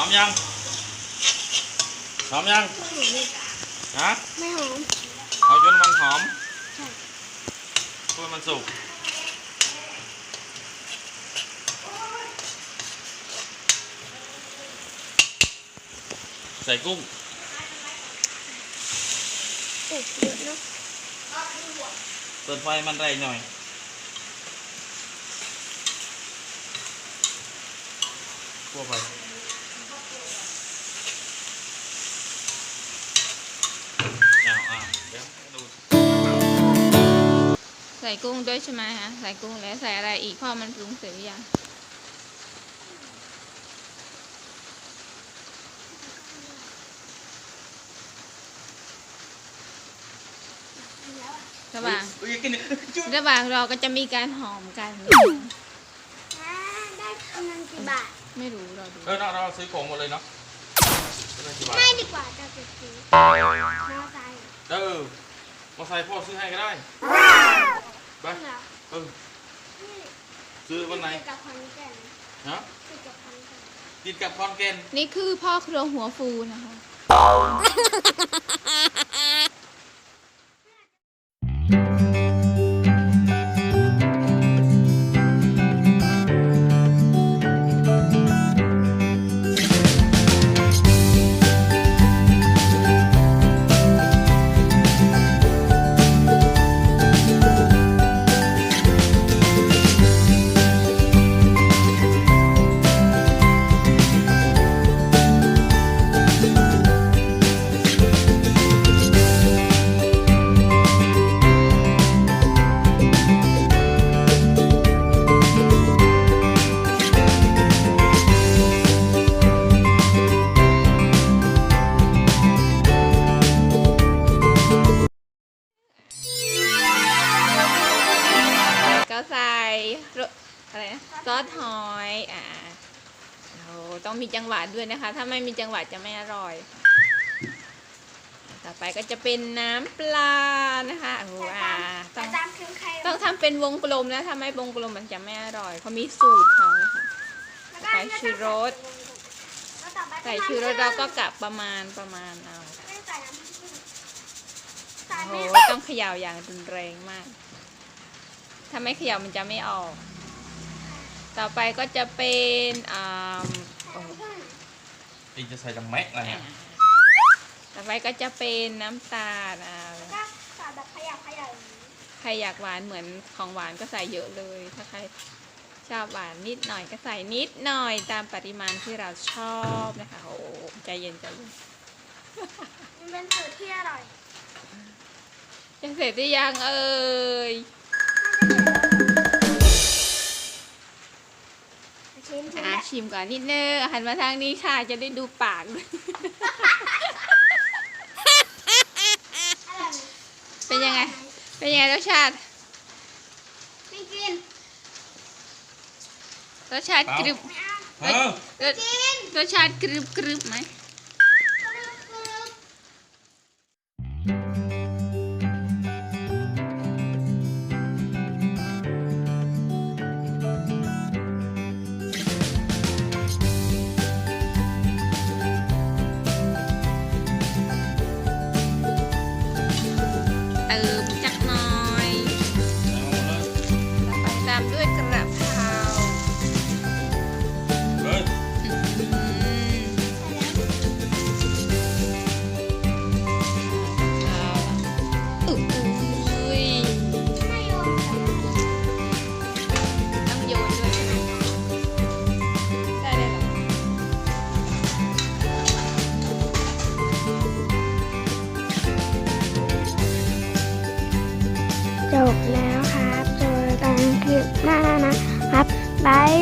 อมยังหอมยังไม่หอมเลยฮะไม่หอมเอาจนมันหอมใช่เพื่อมันสุกใส่กุ้งโอ้เยอะเนาะเปิดไฟมันแรงหน่อยคั่วไป ส่กุ้งด้วยใช่ไหมฮะใส่กุ้งแล้วใส่อะไรอีกพ่อมันปรุงเสร็จหรือยังแล้วอะระหว่างอุ้ยกินจุ๊บระหว่างเราก็จะมีการหอมกัน อ่าได้กำลังกี่บาท ไม่รู้เราดูเออเราเราซื้อของหมดเลยเนาะซื้อเลยกี่บาทไม่ดีกว่าจะไปซื้อมอไซค์เออมาใส่พ่อซื้อให้ก็ได้ไปจ ริงเหรอเออนี่ซื้อวันไหนติดกับคอนแก่นฮะติดกับคอนแก่นติดกับคอนเกนนี่คือพ่อครัวหัวฟูนะคะ อะไรนะซอสหอยอ่าโอ้ต้องมีจังหวะด้วยนะคะ ถ้าไม่มีจังหวะจะไม่อร่อย ต่อไปก็จะเป็นน้ำปลานะคะโอ้อ่าต้แต่องตามเครื่องใครต้องทำเป็นวงกลมนะถ้าไม่วงกลมมันจะไม่อร่อยเขามีสูตรเขานะคะใส่ชูรสแล้วต่อไปใส่ชูรสเราก็กะประมาณประมาณเอาไม่ใส่น้ำผึ้งใส่โอ้ไม่โหต้องเขย่าอย่างรุนแรงมาก ถ้าไม่เขย่ามันจะไม่ออก ต่อไปก็จะเป็นอ่าโอ้ใส่น้ำผึ้งตีจะใส่ดังแม็กอะไรเนี่ยต่อไปก็จะเป็นน้ำตาลอ่าแล้วก็ใส่แบบขยับขยับอย่างนี้ใครอยากหวานเหมือนของหวานก็ใส่เยอะเลย ถ้าใครชอบหวานนิดหน่อยก็ใส่นิดหน่อยตามปริมาณที่เราชอบนะคะโอ้โหใจเย็นใจเย็นมันเป็นสูตรที่อร่อยจะเสร็จหรือยังเอ่ย ชิ้นชิ้นอะแบบชิมก่อนนิดนึงหันมาทางนี้ค่ะ จะได้ดูปากด้วยอร่อยไหมเป็นยังไง เป็นยังไงรสชาติ ไม่กิน รสชาติกรึบไม่เอาเออรสกินรสชาติกรึบกรึบไหม จบแล้วครับจนกันคลิปหน้านะครับ บาย